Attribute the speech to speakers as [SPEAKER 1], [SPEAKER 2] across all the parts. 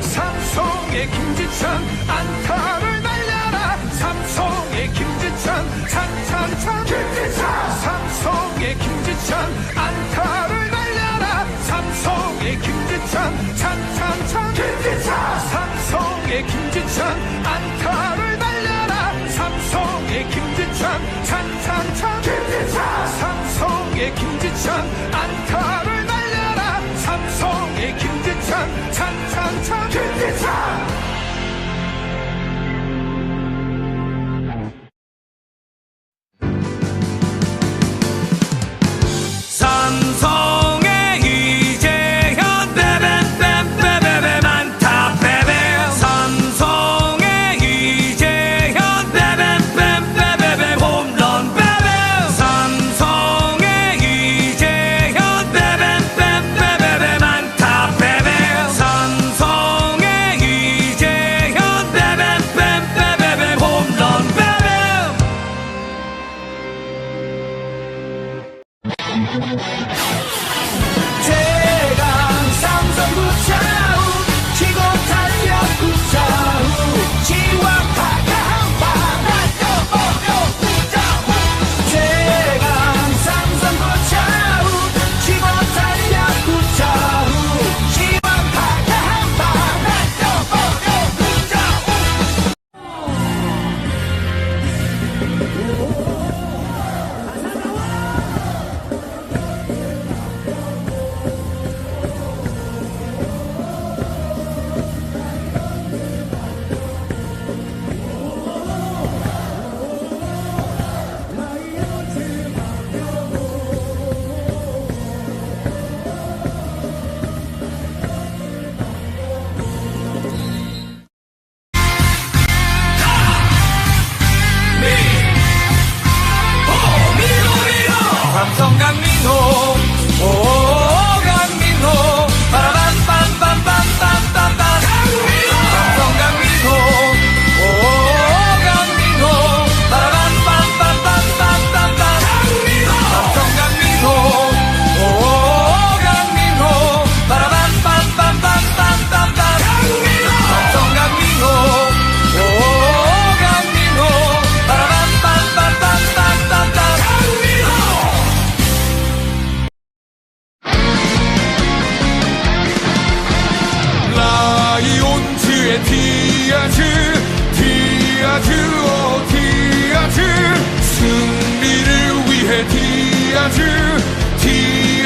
[SPEAKER 1] 삼성의 김지천 안타를 날려라. 삼성의 김지천 찬찬찬 김지천 삼성의 김지천 안타를 날려라. 삼성의 김지천 찬찬찬 김지천 삼성의 김지천 안타를 날려라. 삼성의 김지천 찬찬찬 김지천 삼성의 김지천 안타
[SPEAKER 2] 唱唱唱 Música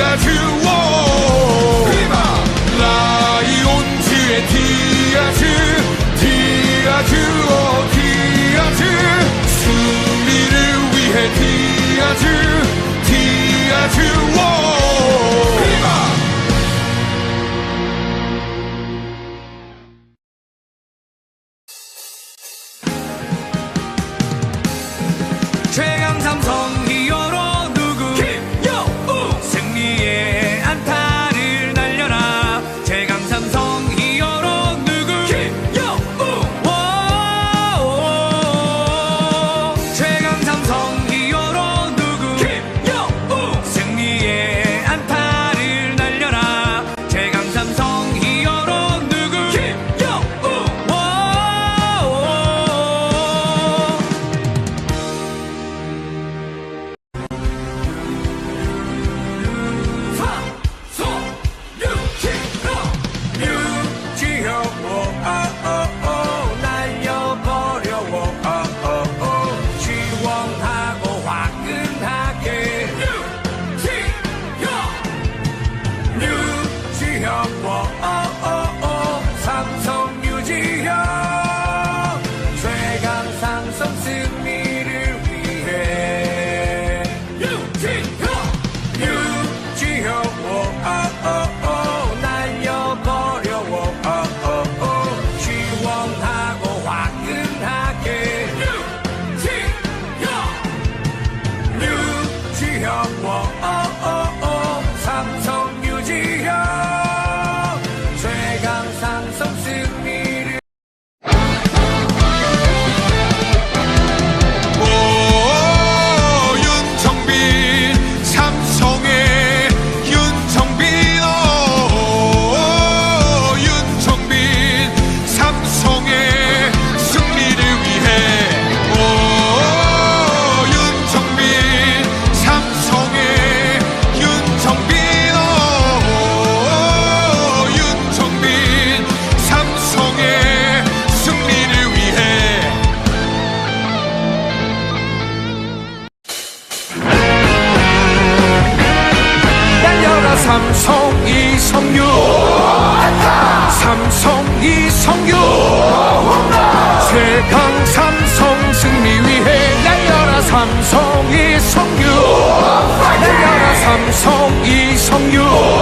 [SPEAKER 2] that you. you.